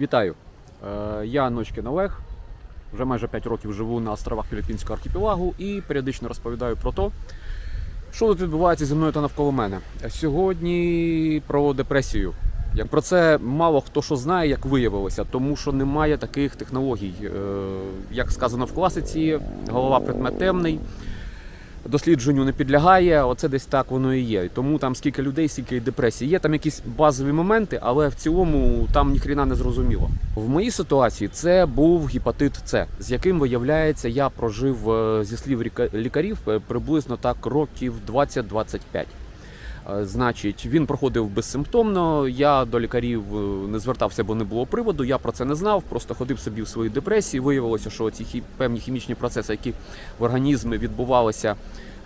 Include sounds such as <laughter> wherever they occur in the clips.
Вітаю! Е, Я Ночкін Олег. Вже майже 5 років живу на островах Філіппінського архіпелагу і періодично розповідаю про те, що тут відбувається зі мною та навколо мене. Сьогодні про депресію. Про це мало хто що знає, як виявилося, тому що немає таких технологій. Е, Як сказано в класиці, голова предмет темний, дослідженню не підлягає. Оце десь так воно і є. Тому там скільки людей, скільки депресії. Є там якісь базові моменти, але в цілому там ніхріна не зрозуміло. В моїй ситуації це був гепатит С, з яким виявляється, я прожив е, зі слів лікарів е, приблизно так років 20-25. Е, Значить, він проходив безсимптомно. Я до лікарів е, не звертався, бо не було приводу. Я про це не знав. Просто ходив собі в своїй депресії. Виявилося, що ці хі- певні хімічні процеси, які в організмі відбувалися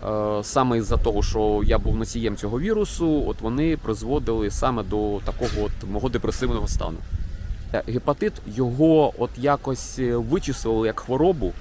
е, саме із-за того, що я був носієм цього вірусу, от вони призводили саме до такого от мого депресивного стану. Гепатит його от якось вичислили як хворобу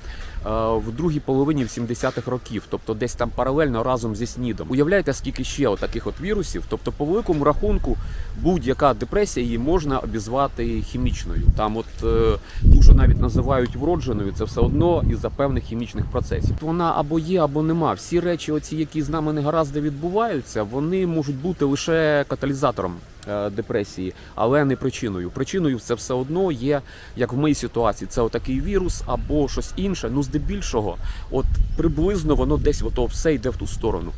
в другій половині 70-х років, тобто десь там паралельно разом зі снідом. Уявляєте, скільки ще таких от вірусів? Тобто, по великому рахунку, будь-яка депресія її можна обізвати хімічною. Там, от е, ту, що навіть називають вродженою, це все одно із-за певних хімічних процесів. Вона або є, або нема. Всі речі, оці, які з нами негаразди відбуваються, вони можуть бути лише каталізатором е, депресії, але не причиною. Причиною це все одно є, як в моїй ситуації, це отакий вірус або щось інше. Ну, здебільшого, от приблизно воно десь ото все йде в ту сторону.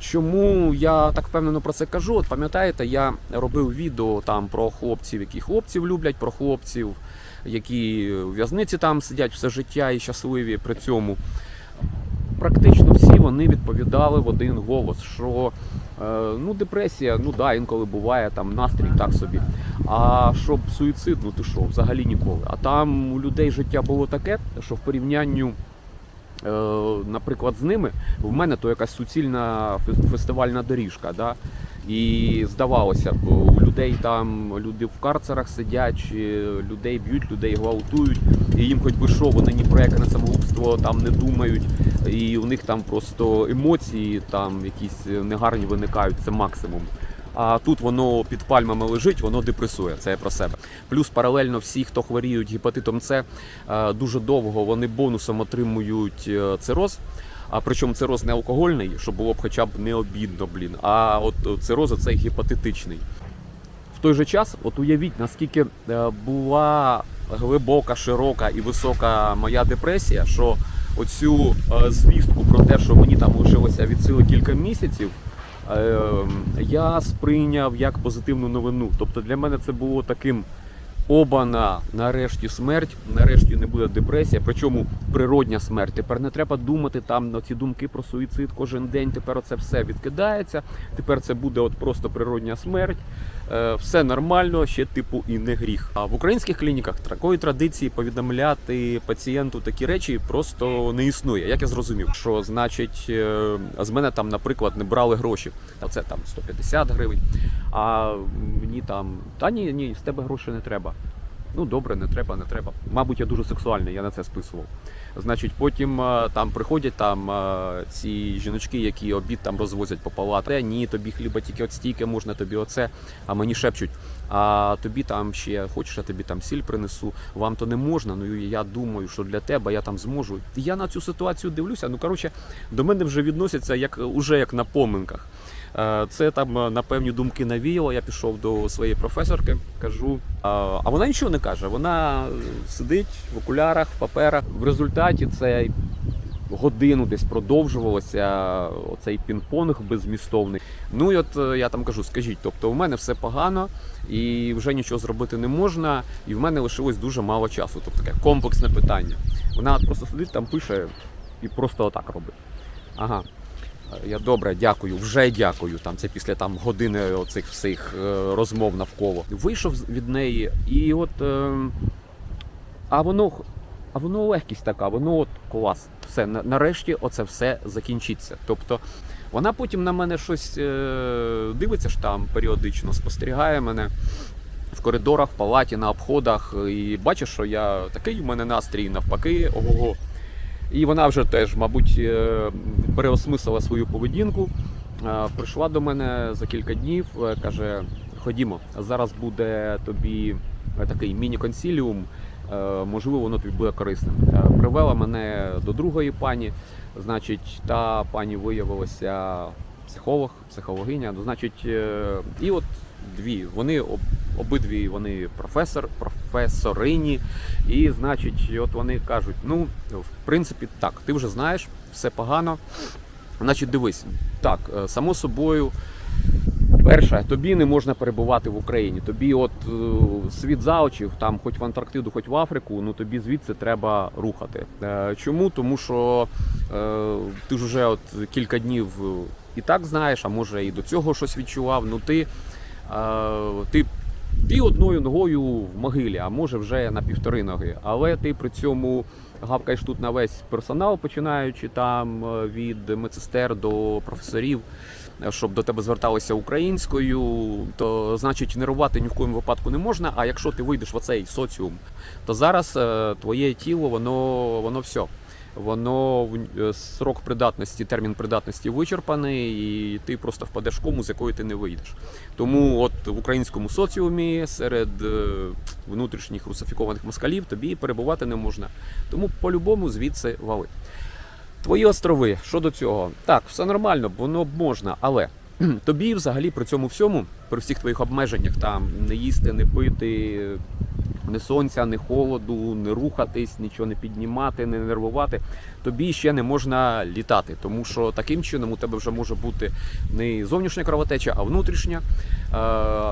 Чому я так впевнено про це кажу? От пам'ятаєте, я робив відео там про хлопців, які хлопців люблять, про хлопців, які в в'язниці там сидять все життя і щасливі при цьому. Практично всі вони відповідали в один голос, що е, ну депресія, ну да, інколи буває там настрій так собі. А щоб суїцид, ну ти що, взагалі ніколи. А там у людей життя було таке, що в порівнянню, е, наприклад, з ними в мене то якась суцільна фес- фестивальна доріжка. Да? І здавалося б, у людей там люди в карцерах сидять, людей б'ють, людей гвалтують, і їм хоч би що, вони ні про яке на самогубство там не думають, і у них там просто емоції там якісь негарні виникають, це максимум. А тут воно під пальмами лежить, воно депресує. Це я про себе. Плюс паралельно всі, хто хворіють гепатитом С, е, дуже довго вони бонусом отримують е, цироз. А причому цироз не алкогольний, що було б хоча б не обідно, блін. А от е, цироз цей гепатитичний. В той же час, от уявіть, наскільки е, була глибока, широка і висока моя депресія, що оцю е, звістку про те, що мені там лишилося від сили кілька місяців, е, я сприйняв як позитивну новину. Тобто для мене це було таким обана, нарешті смерть, нарешті не буде депресія, причому природня смерть. Тепер не треба думати там на ці думки про суїцид кожен день. Тепер оце все відкидається. Тепер це буде от просто природня смерть. Е, Все нормально, ще типу і не гріх. А в українських клініках такої традиції повідомляти пацієнту такі речі просто не існує. Як я зрозумів, що значить е, з мене там, наприклад, не брали гроші. А це там 150 гривень. А мені там та ні, ні, з тебе грошей не треба. Ну добре, не треба, не треба. Мабуть, я дуже сексуальний, я на це списував. Значить, потім е, там приходять там е, ці жіночки, які обід там розвозять по палатах. «Е, Ні, тобі хліба тільки от стільки можна, тобі оце. А мені шепчуть, а тобі там ще хочеш, я тобі там сіль принесу. Вам то не можна. Ну я думаю, що для тебе я там зможу. Я на цю ситуацію дивлюся. Ну коротше, до мене вже відносяться як уже як на поминках. Е, Це там е, на певні думки навіяло. Я пішов до своєї професорки, кажу. А вона нічого не каже. Вона сидить в окулярах, в паперах. В результаті це годину десь продовжувалося оцей пінг-понг беззмістовний. Ну і от е, я там кажу, скажіть, тобто у мене все погано і вже нічого зробити не можна, і в мене лишилось дуже мало часу. Тобто таке комплексне питання. Вона просто сидить там, пише і просто отак робить. Ага. Я добре, дякую, вже дякую. Там це після там години оцих всіх е, розмов навколо. Вийшов від неї, і от е, а воно а воно легкість така, воно от клас. Все, нарешті оце все закінчиться. Тобто вона потім на мене щось е, дивиться ж там періодично, спостерігає мене в коридорах, в палаті, на обходах, і бачить, що я такий у мене настрій, навпаки, ого-го. І вона вже теж, мабуть, е, переосмислила свою поведінку. Е, Прийшла до мене за кілька днів, каже: Ходімо, зараз буде тобі такий міні-консіліум. Е, Можливо, воно тобі буде корисним. Е, Привела мене до другої пані. Значить, та пані виявилася психолог, психологиня. Ну, значить, е, і от дві. Вони обидві вони професор, професорині. І, значить, от вони кажуть: ну, в принципі, так, ти вже знаєш, все погано. Значить, дивись, так, само собою. Перше, тобі не можна перебувати в Україні. Тобі, от е, світ за очів, там, хоч в Антарктиду, хоч в Африку, ну тобі звідси треба рухати. Е, чому? Тому що е, ти ж вже от кілька днів е, і так знаєш, а може і до цього щось відчував. Ну ти, е, ти, ти одною ногою в могилі, а може вже на півтори ноги. Але ти при цьому гавкаєш тут на весь персонал, починаючи там е, від медсестер до професорів щоб до тебе зверталися українською, то значить нервувати ні в коєму випадку не можна. А якщо ти вийдеш в оцей соціум, то зараз е, твоє тіло, воно воно все. Воно е, срок придатності, термін придатності вичерпаний, і ти просто впадеш в кому, з якої ти не вийдеш. Тому от в українському соціумі серед е, внутрішніх русифікованих москалів тобі перебувати не можна. Тому по-любому звідси вали. Твої острови, що до цього? Так, все нормально, воно б можна, але <clears throat> тобі взагалі при цьому всьому, при всіх твоїх обмеженнях, там не їсти, не пити, не сонця, ні холоду, не рухатись, нічого не піднімати, не нервувати, тобі ще не можна літати, тому що таким чином у тебе вже може бути не зовнішня кровотеча, а внутрішня. Е,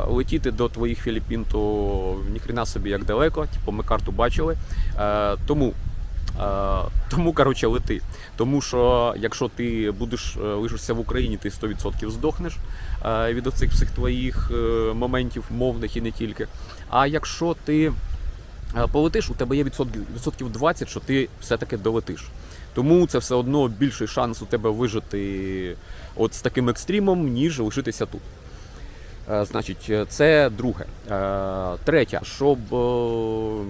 летіти до твоїх Філіппін, то ніхрена собі як далеко, типу ми карту бачили. Е, тому Тому коротше лети. Тому що якщо ти будеш е, лишишся в Україні, ти 100% здохнеш е, від оцих всіх твоїх е, моментів мовних і не тільки. А якщо ти е, полетиш, у тебе є відсотків, відсотків 20, що ти все-таки долетиш. Тому це все одно більший шанс у тебе вижити от з таким екстримом, ніж лишитися тут. Е, Значить, е, це друге. Е, Третє, щоб е,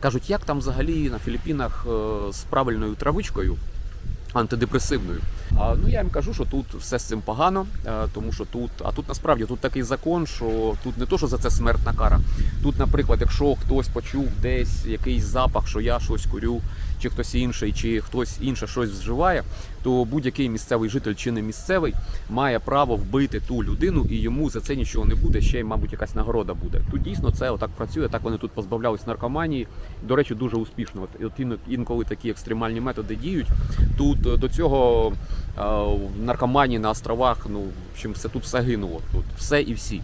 кажуть, як там взагалі на Філіппінах е, з правильною травичкою антидепресивною. Ну я їм кажу, що тут все з цим погано, е, тому що тут, а тут насправді тут такий закон, що тут не то, що за це смертна кара. Тут, наприклад, якщо хтось почув десь якийсь запах, що я щось курю, чи хтось інший, чи хтось інше щось вживає, то будь-який місцевий житель чи не місцевий має право вбити ту людину, і йому за це нічого не буде. Ще й, мабуть, якась нагорода буде. Тут дійсно це отак працює. Так вони тут позбавлялись наркоманії. До речі, дуже успішно. От інколи такі екстремальні методи діють. Тут е, до цього в наркоманії на островах, ну в общем, все тут все гинуло. Тут все і всі.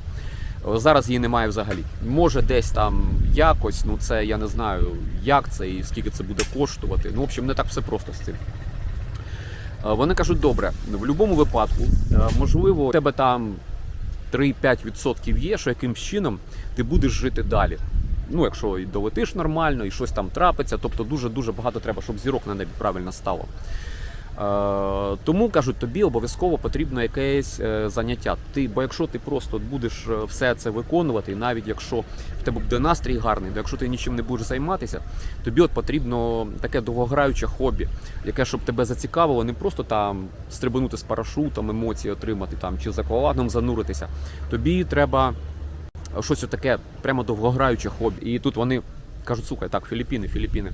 Е, Зараз її немає взагалі. Може, десь там якось, ну це я не знаю, як це і скільки це буде коштувати. Ну, в общем, не так все просто з цим. Е, Вони кажуть, добре, в будь-якому випадку, е, можливо, у тебе там 3-5% є, що якимсь чином ти будеш жити далі. Ну, якщо і долетиш нормально, і щось там трапиться, тобто дуже-дуже багато треба, щоб зірок на небі правильно стало. Е, тому кажуть, тобі обов'язково потрібно якесь е, заняття. Ти, бо якщо ти просто будеш е, все це виконувати, навіть якщо в тебе буде настрій гарний, то якщо ти нічим не будеш займатися, тобі от потрібно таке довгограюче хобі, яке щоб тебе зацікавило, не просто там стрибнути з парашутом, емоції отримати там чи за аквалангом зануритися. Тобі треба щось таке прямо довгограюче хобі. І тут вони кажуть, слухай, так, Філіппіни, Філіппіни.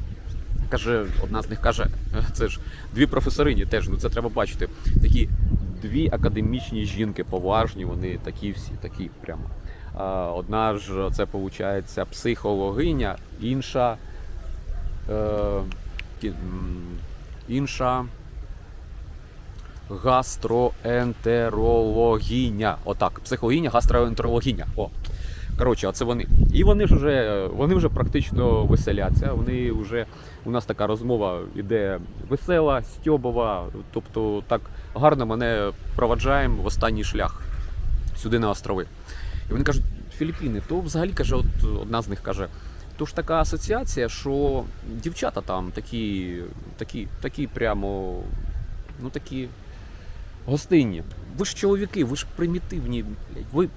Каже, одна з них каже, «Е, <laughs> це ж дві професорині, теж ну це треба бачити. Такі дві академічні жінки, поважні, вони такі всі, такі прямо. Одна ж це виходить психологиня, інша. Е, інша гастроентерологиня. Отак, психологиня, гастроентерологиня. О. Коротше, оце вони. І вони ж вже, вони вже практично веселяться. Вони вже у нас така розмова іде весела, стьобова. Тобто так гарно мене проваджаємо в останній шлях сюди на острови. І вони кажуть, Філіппіни, то взагалі каже, от одна з них каже. То ж така асоціація, що дівчата там такі, такі, такі прямо, ну такі гостинні. Ви ж чоловіки, ви ж примітивні, блядь, ви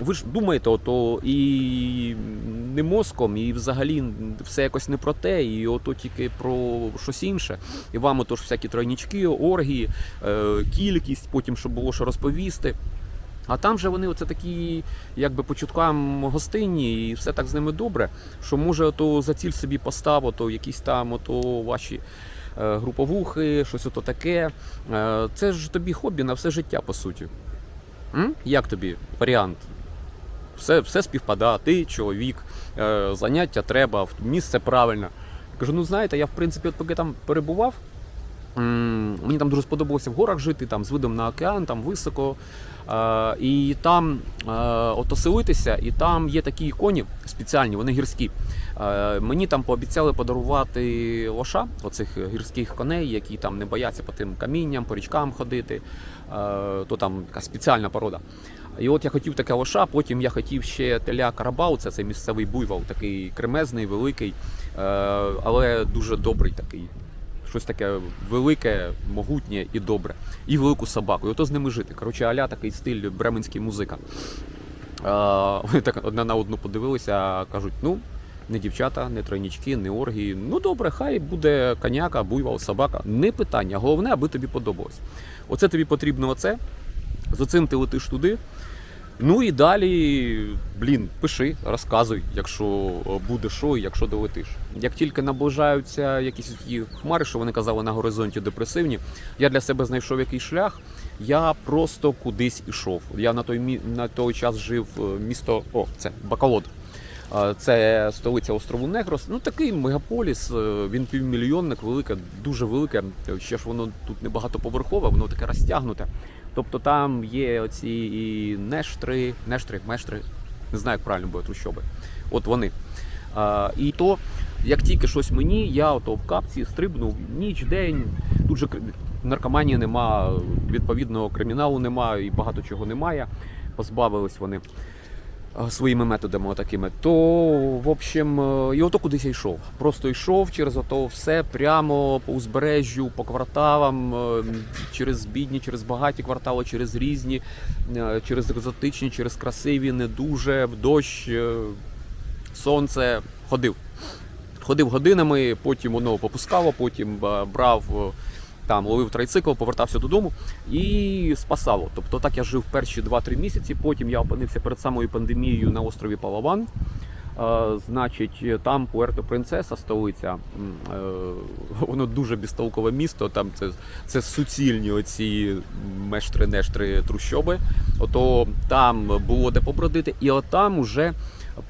ви ж думаєте, ото і не мозком, і взагалі все якось не про те, і ото тільки про щось інше. І вам ото ж всякі тройнічки, оргії, е, кількість, потім щоб було що розповісти. А там же вони оце такі, якби по чуткам гостинні, і все так з ними добре. Що може то за ціль собі постав, ото якісь там ото ваші е, груповухи, щось ото таке. Е, це ж тобі хобі на все життя, по суті. М? Як тобі варіант? Все, все співпадає, ти чоловік, е, заняття треба, місце правильне. Кажу, ну знаєте, я в принципі, от поки там перебував, мені там дуже сподобалося в горах жити, там з видом на океан, там високо. Е, і там е, от оселитися, і там є такі коні спеціальні, вони гірські. Мені там пообіцяли подарувати лоша, оцих гірських коней, які там не бояться по тим камінням, по річкам ходити. То там така спеціальна порода. І от я хотів таке лоша, потім я хотів ще теля Карабау, це цей місцевий буйвол, такий кремезний, великий, е, але дуже добрий такий. Щось таке велике, могутнє і добре. І велику собаку. І ото з ними жити. Коротше, аля такий стиль бременський музика. Е, Вони так одна на одну подивилися, кажуть: ну, не дівчата, не тройнічки, не оргії. Ну добре, хай буде коняка, буйвол, собака. Не питання. Головне, аби тобі подобалось. Оце тобі потрібно оце. З оцим ти летиш туди. Ну і далі, блін, пиши, розказуй, якщо буде що якщо долетиш. Як тільки наближаються якісь такі хмари, що вони казали на горизонті депресивні, я для себе знайшов якийсь шлях, я просто кудись ішов. Я на той на той час жив е, місто, о, це Бакалод. Це столиця острову Негрос. Ну такий мегаполіс. е, Він півмільйонник, велике, дуже велике. Ще ж воно тут не багатоповерхове, воно таке розтягнуте. Тобто там є оці і нештри, нештри, мештри, не знаю, як правильно буде трущоби. От вони. А, і то, як тільки щось мені, я ото в капці стрибнув ніч, день. Тут же наркоманії нема, відповідного криміналу нема і багато чого немає. Позбавились вони своїми методами такими. То, в общем, е, і ото кудись йшов. Просто йшов через ото все прямо по узбережжю, по кварталам, е, через бідні, через багаті квартали, через різні, е, через екзотичні, через красиві, не дуже, дощ, е, сонце. Ходив. Ходив годинами, потім воно попускало, потім е, брав. Там ловив трайцикл, повертався додому і спасало. Тобто так я жив перші 2-3 місяці. Потім я опинився перед самою пандемією на острові Палаван. Е, значить, там Пуерто Принцеса, столиця. Е, <laughs> Воно дуже безтолкове місто. Там це, це суцільні оці мештри-нештри трущоби. Ото там було де побродити, і отам уже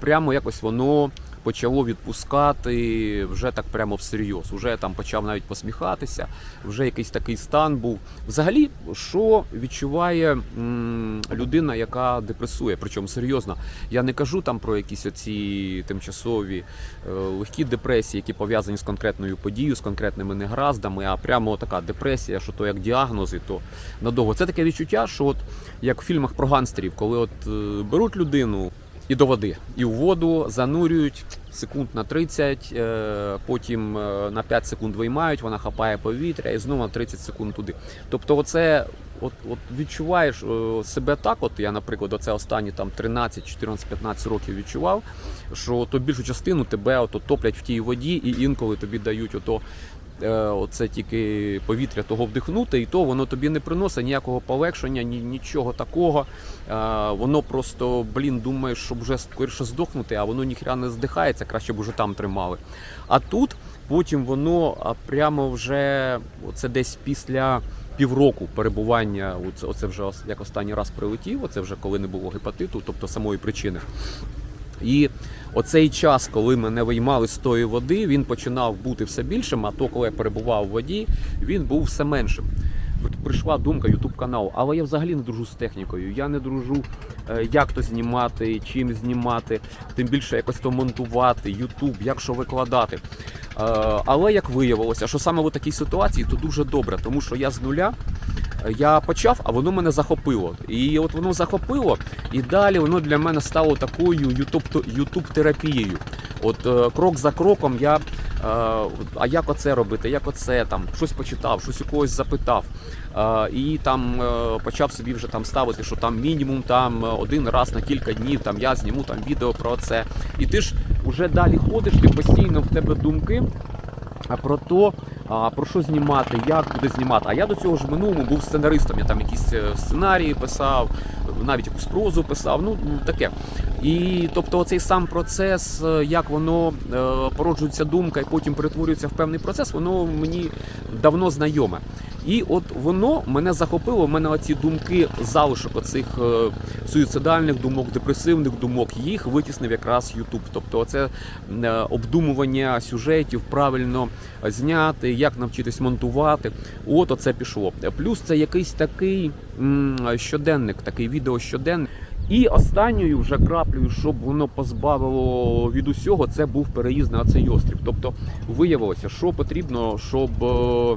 прямо якось воно почало відпускати вже так прямо всерйоз. Уже там почав навіть посміхатися, вже якийсь такий стан був. Взагалі, що відчуває м, людина, яка депресує, причому серйозно. Я не кажу там про якісь оці тимчасові е, легкі депресії, які пов'язані з конкретною подією, з конкретними негараздами, а прямо така депресія, що то як діагнози, то надовго. Це таке відчуття, що от як в фільмах про гангстерів, коли от е, беруть людину і до води, і у воду занурюють секунд на 30, е, потім е, на 5 секунд виймають, вона хапає повітря і знову на 30 секунд туди. Тобто, оце от, от відчуваєш е, себе так. От я, наприклад, оце останні там 13, 14, 15 років відчував, що то більшу частину тебе ото топлять в тій воді, і інколи тобі дають ото. Е, Оце тільки повітря того вдихнути, і то воно тобі не приносить ніякого полегшення, ні, нічого такого. Е, Воно просто, блін, думаєш, щоб вже скоріше здохнути, а воно ніхря не здихається, краще б уже там тримали. А тут потім воно прямо вже оце десь після півроку перебування, оце, оце вже як останній раз прилетів, оце вже коли не було гепатиту, тобто самої причини. І оцей час, коли мене виймали з тої води, він починав бути все більшим, а то, коли я перебував в воді, він був все меншим. Прийшла думка Ютуб канал, але я взагалі не дружу з технікою. Я не дружу, е, як то знімати, чим знімати, тим більше якось то монтувати, Ютуб, як що викладати. Е, Але як виявилося, що саме в такій ситуації то дуже добре, тому що я з нуля я почав, а воно мене захопило. І от воно захопило, і далі воно для мене стало такою ютуб терапією. От е, крок за кроком я. е, А як оце робити? Як оце там щось почитав, щось у когось запитав. Е, І там почав собі вже там ставити, що там мінімум там один раз на кілька днів там я зніму там відео про це. І ти ж уже далі ходиш, ти постійно в тебе думки про а, про що знімати, як буде знімати. А я до цього ж минулому був сценаристом. Я там якісь е, сценарії писав, навіть якусь прозу писав. Ну ну, таке. І тобто, оцей сам процес, е, як воно е, породжується думка і потім перетворюється в певний процес, воно мені давно знайоме. І от воно мене захопило. У мене оці думки, залишок оцих е, суїцидальних думок, депресивних думок, їх витіснив якраз Ютуб. Тобто, оце е, обдумування сюжетів, правильно зняти, як навчитись монтувати. От оце пішло. Плюс це якийсь такий щоденник, такий відеощоденник. І останньою вже краплею, щоб воно позбавило від усього, це був переїзд на цей острів. Тобто виявилося, що потрібно, щоб е,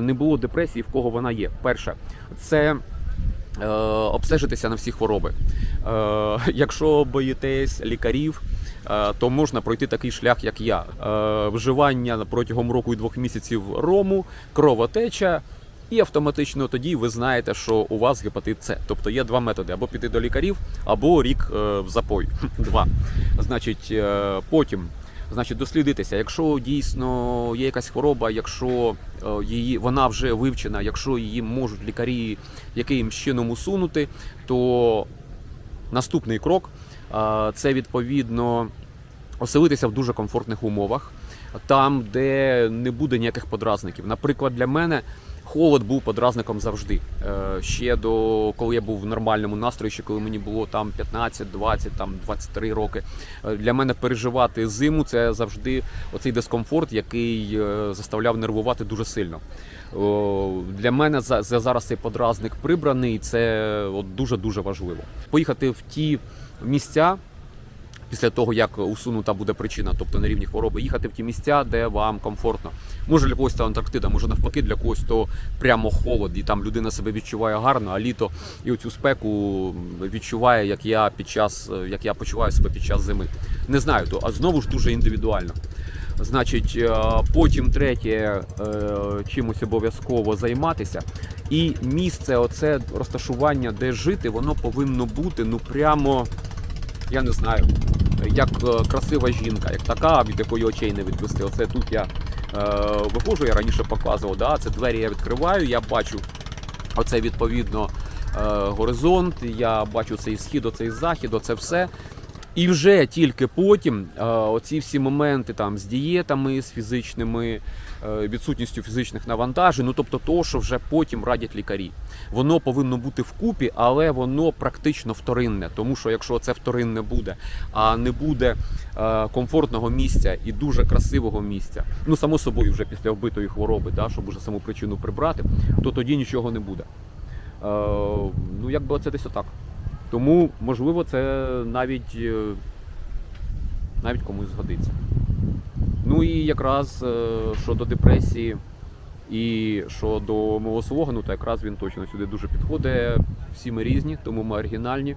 не було депресії, в кого вона є. Перше, це е, обстежитися на всі хвороби. Е, якщо боїтесь лікарів, е, то можна пройти такий шлях, як я. Е, вживання протягом року і двох місяців рому, кровотеча. І автоматично тоді ви знаєте, що у вас гепатит С. Тобто є два методи: або піти до лікарів, або рік е, в запой. <laughs> Два. Значить, е, потім. Значить, дослідитися, якщо дійсно є якась хвороба, якщо е, її вона вже вивчена, якщо її можуть лікарі якимсь чином усунути, то наступний крок це відповідно оселитися в дуже комфортних умовах, там, де не буде ніяких подразників. Наприклад, для мене холод був подразником завжди. Е, Ще до коли я був в нормальному настрої, ще коли мені було там 15, 20, там 23 роки. Е, Для мене переживати зиму це завжди оцей дискомфорт, який е, заставляв нервувати дуже сильно. Для мене за, за зараз цей подразник прибраний. Це от дуже дуже важливо. Поїхати в ті місця. Після того, як усунута буде причина, тобто на рівні хвороби, їхати в ті місця, де вам комфортно. Може для когось це Антарктида, може навпаки, для когось то прямо холод, і там людина себе відчуває гарно, а літо і оцю спеку відчуває, як я під час, як я почуваю себе під час зими. Не знаю, то а знову ж дуже індивідуально. Значить, е, потім третє, е, чимось обов'язково займатися. І місце, оце розташування, де жити, воно повинно бути ну прямо, я не знаю, як е, красива жінка, як така, від якої очей не відвести. Оце тут я е, виходжу, я раніше показував, да, це двері я відкриваю, я бачу оце відповідно е, горизонт, я бачу цей схід, оцей захід, оце все. І вже тільки потім е, оці всі моменти там з дієтами, з фізичними, е, відсутністю фізичних навантажень, ну тобто то, що вже потім радять лікарі. Воно повинно бути вкупі, але воно практично вторинне. Тому що якщо це вторинне буде, а не буде е, комфортного місця і дуже красивого місця, ну само собою, вже після вбитої хвороби, да, щоб уже саму причину прибрати, то тоді нічого не буде. Ну якби це десь отак. Тому, можливо, це навіть, е, навіть комусь згодиться. Ну і якраз е, щодо депресії і щодо мого слогану, то якраз він точно сюди дуже підходить. Всі ми різні, тому ми оригінальні.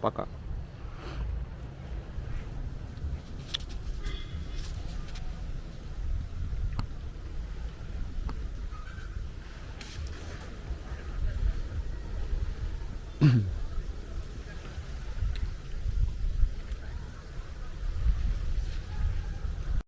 Пока.